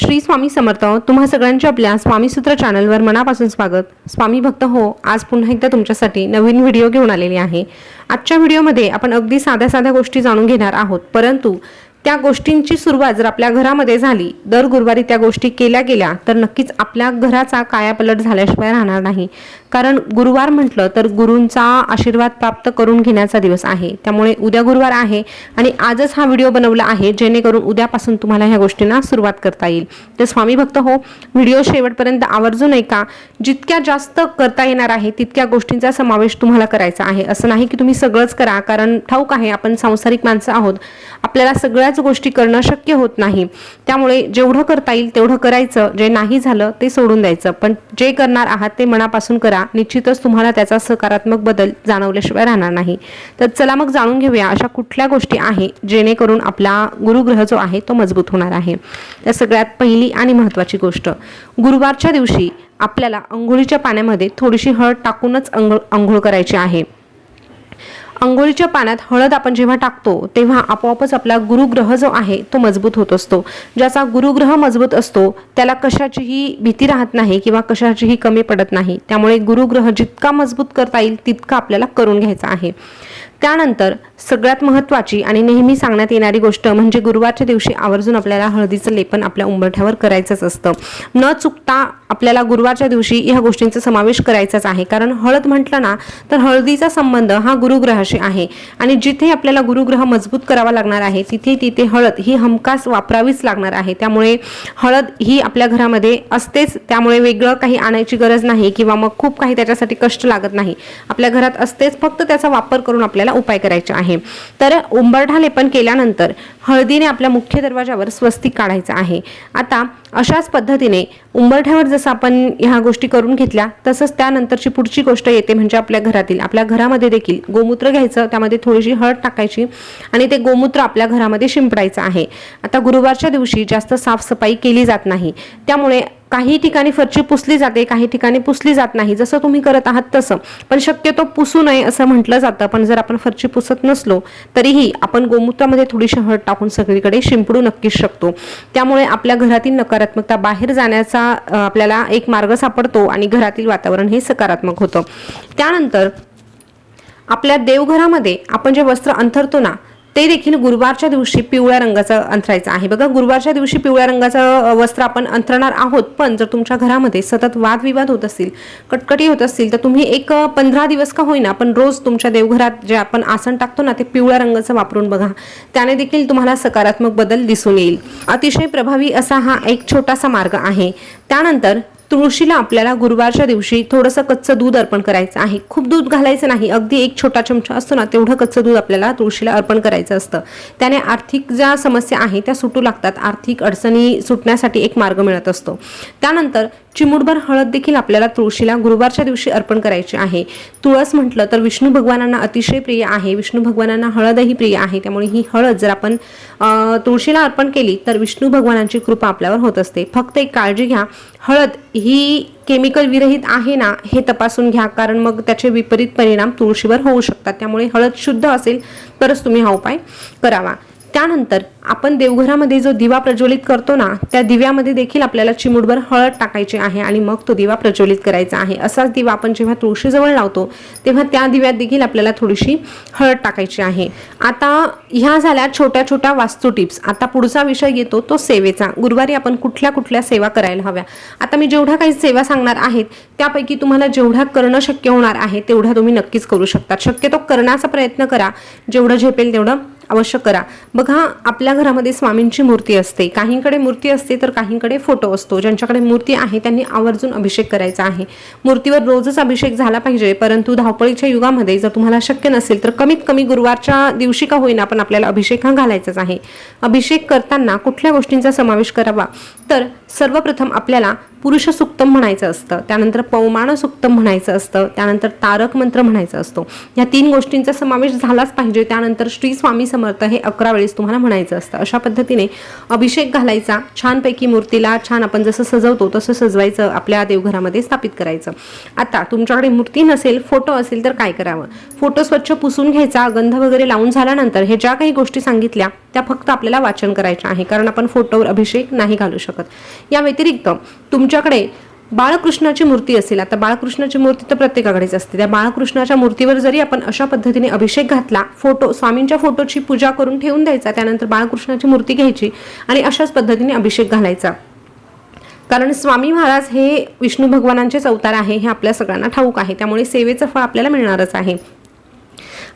श्री स्वामी समर्थ तुम्हा सगळ्यांच्या आपल्या स्वामीसूत्र चॅनलवर मनापासून स्वागत. स्वामी भक्त हो आज पुन्हा एकदा तुमच्यासाठी नवीन व्हिडिओ घेऊन आलेली आहे. आजच्या व्हिडिओमध्ये आपण अगदी साध्या साध्या गोष्टी जाणून घेणार आहोत परंतु त्या गोष्टींची सुरुवात जर आपल्या घरामध्ये झाली दर गुरुवारी त्या गोष्टी केल्या गेल्या तर नक्कीच आपल्या घराचा कायापलट झाल्याशिवाय राहणार नाही. कारण गुरुवार म्हटलं तर गुरूंचा आशीर्वाद प्राप्त करून घेण्याचा दिवस आहे. त्यामुळे उद्या गुरुवार आहे आणि आजच हा व्हिडिओ बनवला आहे जेणेकरून उद्यापासून तुम्हाला ह्या गोष्टींना सुरुवात करता येईल. तर स्वामी भक्त हो व्हिडिओ शेवटपर्यंत आवर्जून ऐका जितक्या जास्त करता येणार आहे तितक्या गोष्टींचा समावेश तुम्हाला करायचा आहे. असं नाही की तुम्ही सगळंच करा कारण ठाऊक आहे आपण सांसारिक माणसं आहोत. आपल्याला सगळ्याच गोष्टी करणं शक्य होत नाही. त्यामुळे जेवढं करता येईल तेवढं करायचं. जे नाही झालं ते सोडून द्यायचं. पण जे करणार आहात ते मनापासून करा. निश्चितच तुम्हाला त्याचा सकारात्मक बदल जाणवल्याशिवाय राहणार नाही. तर चला मग जाणून घेऊया अशा कुठल्या गोष्टी आहे जेणेकरून आपला गुरुग्रह जो आहे तो मजबूत होणार आहे. या सगळ्यात पहिली आणि महत्त्वाची गोष्ट. गुरुवारच्या दिवशी आपल्याला अंघोळीच्या पाण्यामध्ये थोडीशी हळद टाकूनच अंघोळ अंघोळ करायची आहे. अंघोळीच्या पाण्यात हळद आपण जेव्हा टाकतो तेव्हा आपोआपच आपला गुरुग्रह जो आहे तो मजबूत होत असतो. ज्याचा गुरुग्रह मजबूत असतो त्याला कशाचीही भीती राहत नाही किंवा कशाचीही कमी पडत नाही. त्यामुळे गुरुग्रह जितका मजबूत करता येईल तितका आपल्याला करून घ्यायचा आहे. त्यानंतर सगळ्यात महत्त्वाची आणि नेहमी सांगण्यात येणारी गोष्ट म्हणजे गुरुवारच्या दिवशी आवर्जून आपल्याला हळदीचं लेपन आपल्या उंबरठ्यावर करायचंच असतं. न चुकता आपल्याला गुरुवारच्या दिवशी ह्या गोष्टींचा समावेश करायचाच आहे. कारण हळद म्हटलं ना तर हळदीचा संबंध हा गुरुग्रहाशी आहे. आणि जिथे आपल्याला गुरुग्रह मजबूत करावा लागणार आहे तिथे तिथे हळद ही हमखास वापरावीच लागणार आहे. त्यामुळे हळद ही आपल्या घरामध्ये असतेच. त्यामुळे वेगळं काही आणायची गरज नाही किंवा मग खूप काही त्याच्यासाठी कष्ट लागत नाही. आपल्या घरात असतेच फक्त त्याचा वापर करून आपल्याला उपाय करायचे आहे. तर उंबरठा लेपन केल्यानंतर हळदीने आपल्या मुख्य दरवाजावर स्वस्तिक काढायचं आहे. आता अशाच पद्धतीने उंबरठ्यावर जसं आपण ह्या गोष्टी करून घेतल्या तसंच त्यानंतरची पुढची गोष्ट येते म्हणजे आपल्या घरातील आपल्या घरामध्ये देखील गोमूत्र घ्यायचं त्यामध्ये थोडीशी हळद टाकायची आणि ते गोमूत्र आपल्या घरामध्ये शिंपडायचं आहे. आता गुरुवारच्या दिवशी जास्त साफसफाई केली जात नाही. त्यामुळे काही ठिकाणी फरची पुसली जाते काही ठिकाणी पुसली जात नाही. जसं तुम्ही करत आहात तसं. पण शक्यतो पुसू नये असं म्हटलं जातं. पण जर आपण फरची पुसत नसलो तरीही आपण गोमूत्रामध्ये थोडीशी हळद आपण सगळीकडे शिंपडू नक्कीच शकतो. त्यामुळे आपल्या घरातील नकारात्मकता बाहेर जाण्याचा आपल्याला एक मार्ग सापडतो आणि घरातील वातावरण हे सकारात्मक होतं. त्यानंतर आपल्या देवघरामध्ये आपण जे वस्त्र अंथरतो ना ते देखील गुरुवारच्या दिवशी पिवळ्या रंगाचं अंथरायचं आहे. बघा गुरुवारच्या दिवशी पिवळ्या रंगाचं वस्त्र आपण अंथरणार आहोत पण जर तुमच्या घरामध्ये सतत वादविवाद होत असतील कटकटी होत असतील तर तुम्ही एक पंधरा दिवस का होईना पण रोज तुमच्या देवघरात जे आपण आसन टाकतो ना ते पिवळ्या रंगाचं वापरून बघा. त्याने देखील तुम्हाला सकारात्मक बदल दिसून येईल. अतिशय प्रभावी असा हा एक छोटासा मार्ग आहे. त्यानंतर तुळशीला आपल्याला गुरुवारच्या दिवशी थोडंसं कच्चं दूध अर्पण करायचं आहे. खूप दूध घालायचं नाही. अगदी एक छोटा चमचा असतो ना तेवढं कच्चं दूध आपल्याला तुळशीला अर्पण करायचं असतं. त्याने आर्थिक ज्या समस्या आहे त्या सुटू लागतात. आर्थिक अडचणी सुटण्यासाठी एक मार्ग मिळत असतो. त्यानंतर चिमुटभर हळद देखील आपल्याला तुळशीला गुरुवारच्या दिवशी अर्पण करायची आहे. तुळस म्हटलं तर विष्णू भगवानांना अतिशय प्रिय आहे. विष्णू भगवानांना हळदही प्रिय आहे. त्यामुळे ही हळद जर आपण तुळशीला अर्पण केली तर विष्णू भगवानांची कृपा आपल्यावर होत असते. फक्त एक काळजी घ्या. हळद ही केमिकल विरहित आहे ना हे तपासून घ्या. कारण मग त्याचे विपरीत परिणाम तुळशीवर होऊ शकतात. त्यामुळे हळद शुद्ध असेल तरच तुम्ही हा उपाय करावा. त्यानंतर आपण देवघरामध्ये जो दिवा प्रज्वलित करतो ना त्या दिव्यामध्ये देखील आपल्याला चिमुटभर हळद टाकायची आहे आणि मग तो दिवा प्रज्वलित करायचा आहे. असाच दिवा आपण जेव्हा तुळशीजवळ लावतो तेव्हा त्या दिव्यात देखील आपल्याला थोडीशी हळद टाकायची आहे. आता ह्या झाल्या छोट्या छोट्या वास्तू टिप्स. आता पुढचा विषय येतो तो सेवेचा. गुरुवारी आपण कुठल्या कुठल्या सेवा करायला हव्या? आता मी जेवढ्या काही सेवा सांगणार आहेत त्यापैकी तुम्हाला जेवढ्या करणं शक्य होणार आहे तेवढ्या तुम्ही नक्कीच करू शकता. शक्यतो करण्याचा प्रयत्न करा. जेवढं झेपेल तेवढं अवश्य करा. बघा आपल्या घरामध्ये स्वामींची मूर्ती असते. काहींकडे मूर्ती असते तर काहींकडे फोटो असतो. ज्यांच्याकडे मूर्ती आहे त्यांनी आवर्जून अभिषेक करायचा आहे. मूर्तीवर रोजच अभिषेक झाला पाहिजे परंतु धावपळीच्या युगामध्ये जर तुम्हाला शक्य नसेल तर कमीत कमी गुरुवारच्या दिवशी का होईना पण आपल्याला अभिषेक हा घालायचाच आहे. अभिषेक करताना कुठल्या गोष्टींचा समावेश करावा? तर सर्वप्रथम आपल्याला पुरुष सुक्तम म्हणायचं असतं. त्यानंतर पौमाण सुक्तम म्हणायचं असतं. त्यानंतर तारक मंत्र म्हणायचं असतो. या तीन गोष्टींचा समावेश झालाच पाहिजे. त्यानंतर श्री स्वामी समर्थ हे अकरा वेळेस तुम्हाला म्हणायचं असतं. अशा पद्धतीने अभिषेक घालायचा छानपैकी मूर्तीला छान आपण जसं सजवतो तसं सजवायचं आपल्या देवघरामध्ये स्थापित करायचं. आता तुमच्याकडे मूर्ती नसेल फोटो असेल तर काय करावं? फोटो स्वच्छ पुसून घ्यायचा गंध वगैरे लावून झाल्यानंतर हे ज्या काही गोष्टी सांगितल्या त्या फक्त आपल्याला वाचन करायच्या आहे. कारण आपण फोटोवर अभिषेक नाही घालू शकत. या व्यतिरिक्त तुमच्याकडे बाळकृष्णाची मूर्ती असेल. आता बाळकृष्णाची मूर्ती तर प्रत्येकाकडेच असते. त्या बाळकृष्णाच्या मूर्तीवर जरी आपण अशा पद्धतीने अभिषेक घातला फोटो स्वामींच्या फोटोची पूजा करून ठेवून द्यायचा त्यानंतर बाळकृष्णाची मूर्ती घ्यायची आणि अशाच पद्धतीने अभिषेक घालायचा. कारण स्वामी महाराज हे विष्णू भगवानांचेच अवतार आहे हे आपल्या सगळ्यांना ठाऊक आहे. त्यामुळे सेवेचं फळ आपल्याला मिळणारच आहे.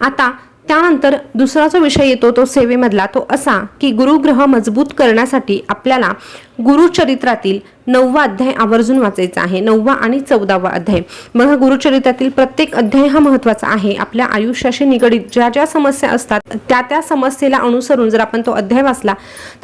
आता त्यानंतर दुसरा जो विषय येतो तो सेवेमधला तो असा की गुरुग्रह मजबूत करण्यासाठी आपल्याला गुरुचरित्रातील नववा अध्याय आवर्जून वाचायचा आहे. नववा आणि चौदावा अध्याय. बघा गुरुचरित्रातील प्रत्येक अध्याय हा महत्त्वाचा आहे. आपल्या आयुष्याशी निगडीत ज्या ज्या समस्या असतात त्या त्या समस्येला अनुसरून जर आपण तो अध्याय वाचला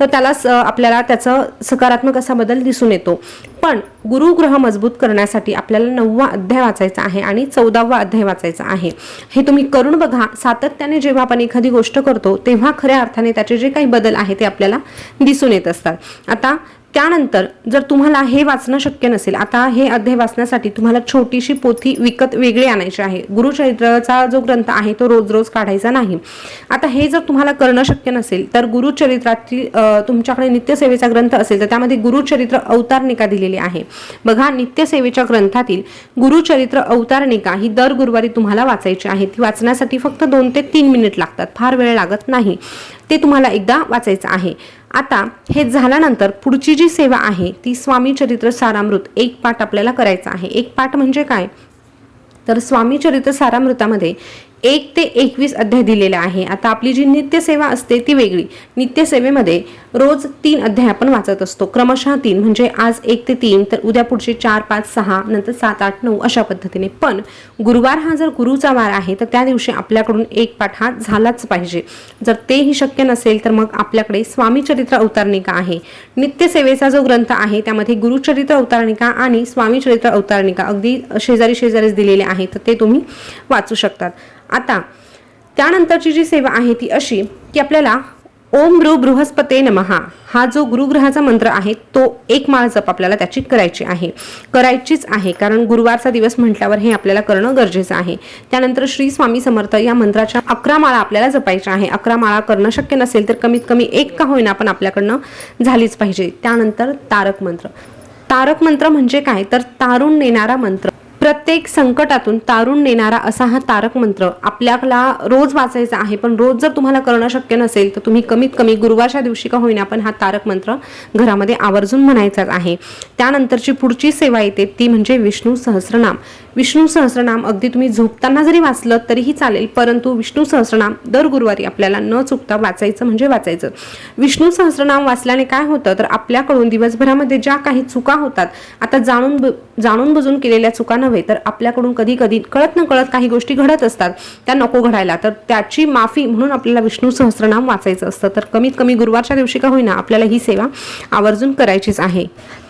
तर त्याला स- आपल्याला त्याचा सकारात्मक असा बदल दिसून येतो. पण गुरुग्रह मजबूत करण्यासाठी आपल्याला नववा अध्याय वाचायचा आहे आणि चौदावा अध्याय वाचायचा आहे. हे तुम्ही करून बघा सातत्याने जेव्हा आपण एखादी गोष्ट करतो तेव्हा खऱ्या अर्थाने त्याचे जे काही बदल आहे ते आपल्याला दिसून येत असतात. आता त्यानंतर जर तुम्हाला हे वाचणं शक्य नसेल आता हे अध्याय वाचण्यासाठी तुम्हाला छोटीशी पोथी विकत वेगळी आणायची आहे. गुरुचरित्राचा जो ग्रंथ आहे तो रोज रोज काढायचा नाही. आता हे जर तुम्हाला करणं शक्य नसेल तर गुरुचरित्राची तुमच्याकडे नित्यसेवेचा ग्रंथ असेल तर त्यामध्ये गुरुचरित्र अवतारनिका दिलेली आहे. बघा नित्यसेवेच्या ग्रंथातील गुरुचरित्र अवतारनिका ही दर गुरुवारी तुम्हाला वाचायची आहे. ती वाचण्यासाठी फक्त दोन ते तीन मिनिट लागतात. फार वेळ लागत नाही. ते तुम्हाला एकदा वाचायचं आहे. आता हे झाल्यानंतर पुढची जी सेवा आहे ती स्वामी चरित्र सारामृत एक पाठ आपल्याला करायचा आहे. एक पाठ म्हणजे काय? तर स्वामी चरित्र सारामृतामध्ये एक ते एकवीस अध्याय दिलेला आहे. आता आपली जी नित्यसेवा असते ती वेगळी. नित्यसेवेमध्ये रोज तीन अध्याय आपण वाचत असतो. क्रमशः तीन म्हणजे आज एक ते तीन तर उद्या पुढचे चार पाच सहा नंतर सात आठ नऊ अशा पद्धतीने. पण गुरुवार हा जर गुरुचा वार आहे तर त्या दिवशी आपल्याकडून एक पाठ हा झालाच पाहिजे. जर तेही शक्य नसेल तर मग आपल्याकडे स्वामी चरित्र आहे. नित्यसेवेचा जो ग्रंथ आहे त्यामध्ये गुरुचरित्र अवतारणिका आणि स्वामी चरित्र अगदी शेजारी शेजारीच दिलेले आहे तर ते तुम्ही वाचू शकतात. आता त्यानंतरची जी सेवा आहे ती अशी की आपल्याला ओम नृ बृहस्पते नमहा. हा जो गुरुग्रहाचा मंत्र आहे तो एक माळ जप आपल्याला त्याची करायची आहे. करायचीच आहे कारण गुरुवारचा दिवस म्हटल्यावर हे आपल्याला करणं गरजेचं आहे. त्यानंतर श्री स्वामी समर्थ या मंत्राच्या अकरा माळा आपल्याला जपायच्या आहे. अकरा माळा करणं शक्य नसेल तर कमीत कमी एक का होईना पण आपल्याकडनं झालीच पाहिजे. त्यानंतर तारक मंत्र. तारक मंत्र म्हणजे काय? तर तारून नेणारा मंत्र. प्रत्येक संकटातून तारून नेणारा असा हा तारक मंत्र आपल्याला रोज वाचायचा आहे. पण रोज जर तुम्हाला करणं शक्य नसेल तर तुम्ही कमीत कमी गुरुवारच्या दिवशी का होईना पण हा तारक मंत्र घरामध्ये आवर्जून म्हणायचाच आहे. त्यानंतरची पुढची सेवा येते ती म्हणजे विष्णू सहस्रनाम. विष्णू सहस्रनाम अगदी तुम्ही झोपताना जरी वाचलं तरीही चालेल परंतु विष्णू सहस्रनाम दर गुरुवारी आपल्याला न चुकता वाचायचं म्हणजे वाचायचं. विष्णू सहस्रनाम वाचल्याने काय होतं? तर आपल्याकडून दिवसभरामध्ये ज्या काही चुका होतात आता जाणून जाणून बुजून केलेल्या चुका नव्हे तर आपल्याकडून कधी कधी कळत न कळत काही गोष्टी घडत असतात. त्या नको घडायला. तर त्याची माफी म्हणून आपल्याला विष्णू सहस्रनाम वाचायचं असतं. तर कमीत कमी गुरुवारच्या दिवशी का होईना आपल्याला ही सेवा आवर्जून करायचीच आहे.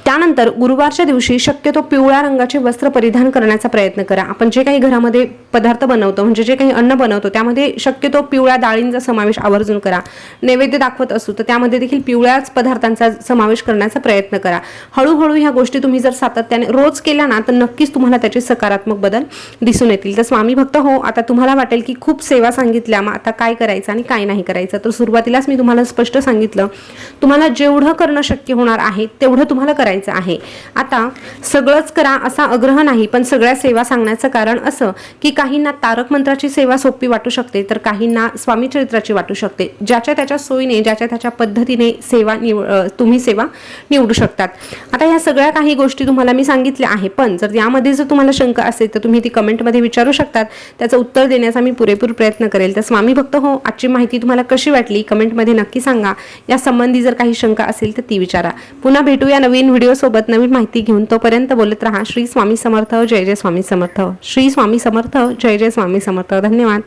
त्यानंतर गुरुवारच्या दिवशी शक्यतो पिवळ्या रंगाचे वस्त्र परिधान करण्याचा प्रयत्न करा. आपण जे काही घरामध्ये पदार्थ बनवतो म्हणजे जे काही अन्न बनवतो त्यामध्ये शक्यतो पिवळ्या डाळींचा समावेश आवर्जून करा. नैवेद्य दाखवत असू तर त्यामध्ये देखील पिवळ्याच पदार्थांचा समावेश करण्याचा प्रयत्न करा. हळूहळू ह्या गोष्टी तुम्ही जर सातत्याने रोज केल्या ना तर नक्कीच तुम्हाला त्याचे सकारात्मक बदल दिसून येतील. तर स्वामी भक्त हो आता तुम्हाला वाटेल की खूप सेवा सांगितल्या मग आता काय करायचं आणि काय नाही करायचं? तर सुरुवातीलाच मी तुम्हाला स्पष्ट सांगितलं तुम्हाला जेवढं करणं शक्य होणार आहे तेवढं तुम्हाला करायचं. आहे. आता सगळंच करा असा आग्रह नाही पण सगळ्या सेवा सांगण्याचं कारण असं की काहींना तारक मंत्राची सेवा सोपी वाटू शकते तर काहींना स्वामी चरित्राची वाटू शकते. ज्याच्या त्याच्या सोयीने ज्याच्या त्याच्या पद्धतीने सेवा निव तुम्ही सेवा निवडू शकतात. आता ह्या सगळ्या काही गोष्टी तुम्हाला मी सांगितल्या आहे पण जर यामध्ये जर तुम्हाला शंका असेल तर तुम्ही ती कमेंटमध्ये विचारू शकतात. त्याचं उत्तर देण्याचा मी पुरेपूर प्रयत्न करेल. तर स्वामी भक्त हो आजची माहिती तुम्हाला कशी वाटली? कमेंटमध्ये नक्की सांगा. या संबंधी जर काही शंका असेल तर ती विचारा. पुन्हा भेटूया नवीन व्हिडिओ सोबत नवीन माहिती घेऊन तोपर्यंत बोलत राहा. श्री स्वामी समर्थ जय जय स्वामी समर्थ. श्री स्वामी समर्थ जय जय स्वामी समर्थ. धन्यवाद.